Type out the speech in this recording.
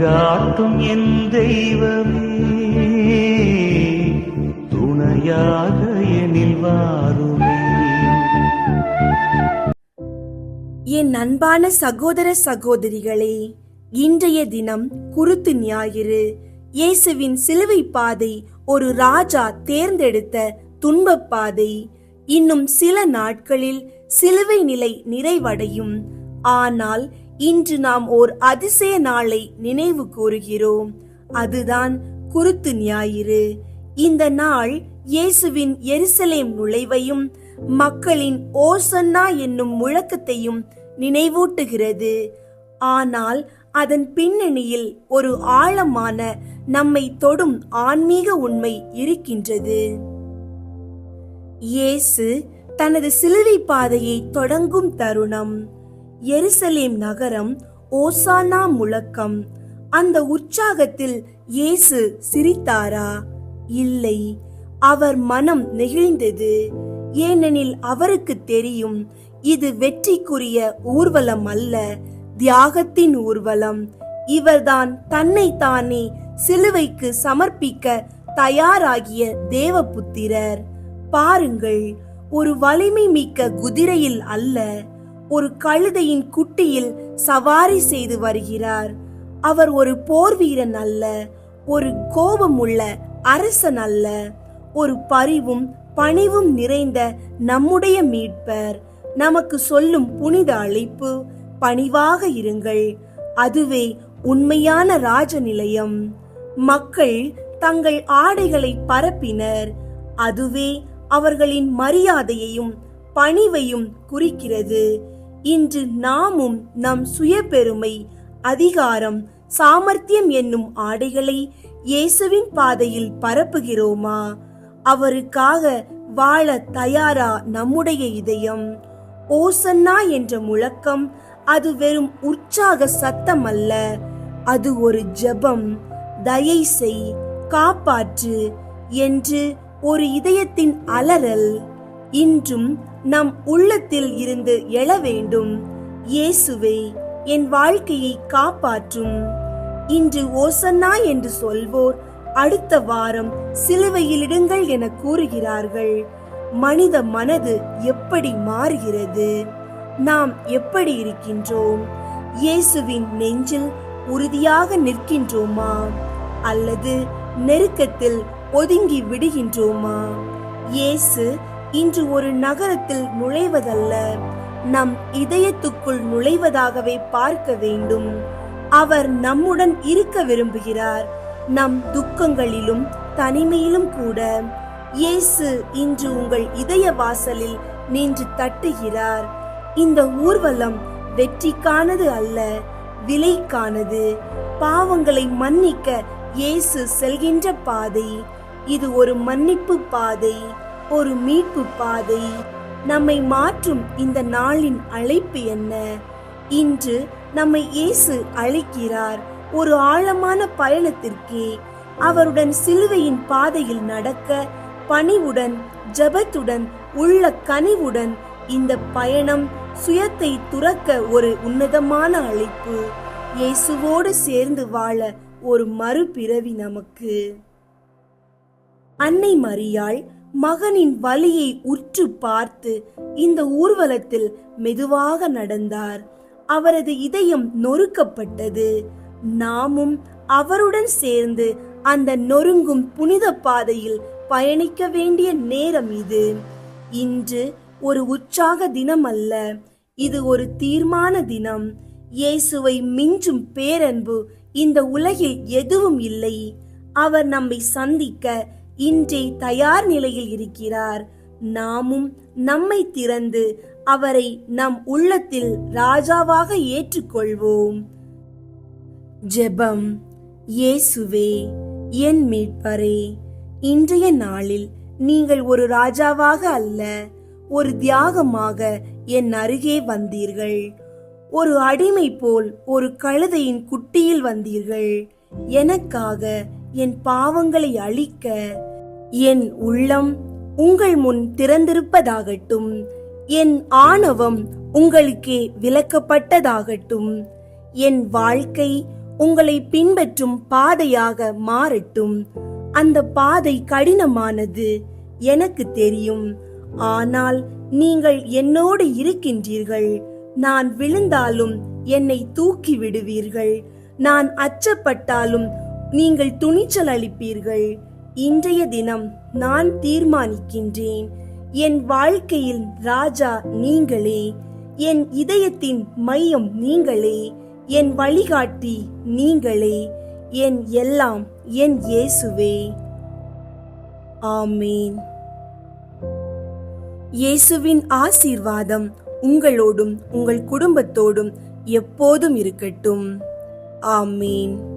வழிகாட்டும் என் தெய்வமே துணையாக எனில் வாருமே. என் அன்பான சகோதர சகோதரிகளே இன்றைய தினம் குருத்து ஞாயிறு. இயேசுவின் சிலுவை பாதை ஒரு ராஜா தேர்ந்தெடுத்த துன்ப பாதை. இன்னும் சில நாட்களில் சிலுவை நிலை நிறைவடையும். ஆனால் இன்று நாம் ஓர் அதிசய நாளை நினைவு கூறுகிறோம். அதுதான் குருத்து ஞாயிறு. இந்த நாள் இயேசுவின் எருசலேம் நுழைவையும் மக்களின் ஓசன்னா என்னும் முழக்கத்தையும் நினைவூட்டுகிறது. ஆனால் அதன் பின்னணியில் ஒரு ஆழமான நம்மை தொடும் ஆன்மீக உண்மை இருக்கின்றது. இயேசு தனது சிலுவை பாதையை தொடங்கும் தருணம். எருசலேம் நகரம் ஓசானா முழக்கம். அந்த உற்சாகத்தில் இயேசு சிரித்தாரா? இல்லை அவர் மனம் நெகிழ்ந்தது. ஏனெனில் அவருக்கு தெரியும் இது வெற்றிக்குரிய ஊர்வலம் அல்ல தியாகத்தின் ஊர்வலம். இவர்தான் தன்னை தானே சிலுவைக்கு சமர்ப்பிக்க தயாராகிய தேவபுத்திரர். பாருங்கள் ஒரு வலிமை மிக்க குதிரையில் அல்ல ஒரு கழுதையின் குட்டியில் சவாரி செய்து வருகிறார். அவர் ஒரு போர் வீரன் அல்ல ஒரு கோபமுள்ள அரசன் அல்ல ஒரு பரிவும் பணிவும் நிறைந்த நம்முடைய மீட்பர். நமக்கு சொல்லும் புனித அழைப்பு பணிவாக இருங்கள் அதுவே உண்மையான ராஜ நிலையம் மக்கள் தங்கள் ஆடைகளை பரப்பினர் அதுவே அவர்களின் மரியாதையையும் பணிவையும் குறிக்கிறது. இன்று நாமும் நம் சுயபெருமை அதிகாரம் சாமர்த்தியம் என்னும் ஆடைகளை இயேசுவின் பாதையில் பரப்புகிறோமா? அவருக்காக வாழ தயாரா நம்முடைய இதயம்? ஓசன்னா என்ற முழக்கம் அது வெறும் உற்சாக சத்தம் அல்ல அது ஒரு ஜெபம் தயை செய் காப்பாற்று என்று ஒரு இதயத்தின் அலறல். இன்றும் நம் உள்ளத்தில் இருந்து எழ வேண்டும். இயேசுவே என் வாழ்க்கையை காப்பாற்றும். இன்று ஓசன்னா என்று சொல்வோர் அடுத்த வாரம் சிலுவையிலிடுங்கள் என கூறுகிறார்கள். மனித மனது எப்படி மாறுகிறது? நாம் எப்படி இருக்கின்றோம்? இயேசுவின் நெஞ்சில் உறுதியாக நிற்கின்றோமா? அல்லது நெருக்கத்தில் ஒதுங்கி விடுகின்றோமா? இயேசு இன்று ஒரு நகரத்தில் நுழைவதல்ல. நம் இதயத்துக்குள் நுழைவதாகவே பார்க்க வேண்டும். அவர் நம்முடன் இருக்க விரும்புகிறார். நம் துக்கங்களிலும் தனிமையிலும் கூட. இயேசு இன்று உங்கள் இதய வாசலில் நின்று தட்டுகிறார். இந்த ஊர்வலம் வெற்றிக்கானது அல்ல விலைக்கானது. பாவங்களை மன்னிக்க இயேசு செல்கின்ற பாதை. இது ஒரு மன்னிப்பு பாதை. ஒரு மீட்பு பாதை. நம்மை மாற்றும் இந்த நாளின் அழைப்பு என்ன? இன்று நம்மை இயேசு அழைக்கிறார். ஒரு ஆழமான பயணத்திற்கே அவருடன் சிலுவையின் பாதையில் நடக்க பணிவுடன் ஜெபத்துடன் உள்ள கனிவுடன் இந்த பயணம் சுயத்தை துறக்க ஒரு உன்னதமான அழைப்பு. இயேசுவோடு சேர்ந்து வாழ ஒரு மறுபிறவி நமக்கு. அன்னை மரியாள் மகனின் வலியை உற்று பார்த்து இந்த ஊர்வலத்தில் மெதுவாக நடந்தார். அவரது இதயம் நொறுக்கப்பட்டது. நாமும் அவருடன் சேர்ந்து அந்த நொறுங்கும் புனித பாதையில் பயணிக்க வேண்டிய நேரம் இது. இன்று ஒரு உற்சாக தினம் அல்ல இது ஒரு தீர்மான தினம். இயேசுவை மிஞ்சும் பேரன்பு இந்த உலகில் எதுவும் இல்லை. அவர் நம்மை சந்திக்க இன்றே தயார் நிலையில் இருக்கிறார். நாமும் நம்மை திறந்து அவரை நம் உள்ளத்தில் ராஜாவாக ஏற்றுக்கொள்வோம். ஜெபம். இயேசுவே என் மீட்பரே இன்றைய நாளில் நீங்கள் ஒரு ராஜாவாக அல்ல ஒரு தியாகமாக என் அருகே வந்தீர்கள். ஒரு அடிமை போல் ஒரு கழுதையின் குட்டியில் வந்தீர்கள். எனக்காக என் பாவங்களை அழிக்க என் உள்ளம் உங்கள் முன் திறந்திருப்பதாகட்டும். என் ஆணவம் உங்களுக்கே விளக்கப்பட்டதாகட்டும். என் வாழ்க்கை உங்களை பின்பற்றும் பாதையாக மாறட்டும். அந்த பாதை கடினமானது எனக்கு தெரியும். ஆனால் நீங்கள் என்னோடு இருக்கின்றீர்கள். நான் விழுந்தாலும் என்னை தூக்கி விடுவீர்கள். நான் அச்சப்பட்டாலும் நீங்கள் துணிச்சல் அளிப்பீர்கள். இன்றைய தினம் நான் தீர்மானிக்கின்றேன். என் வாழ்க்கையில் ராஜா நீங்களே. என் இதயத்தின் மையம் நீங்களே. என் வழிகாட்டி நீங்களே. என் எல்லாம் என் இயேசுவே. ஆமீன். இயேசுவின் ஆசீர்வாதம் உங்களோடும் உங்கள் குடும்பத்தோடும் எப்போதும் இருக்கட்டும். ஆமீன்.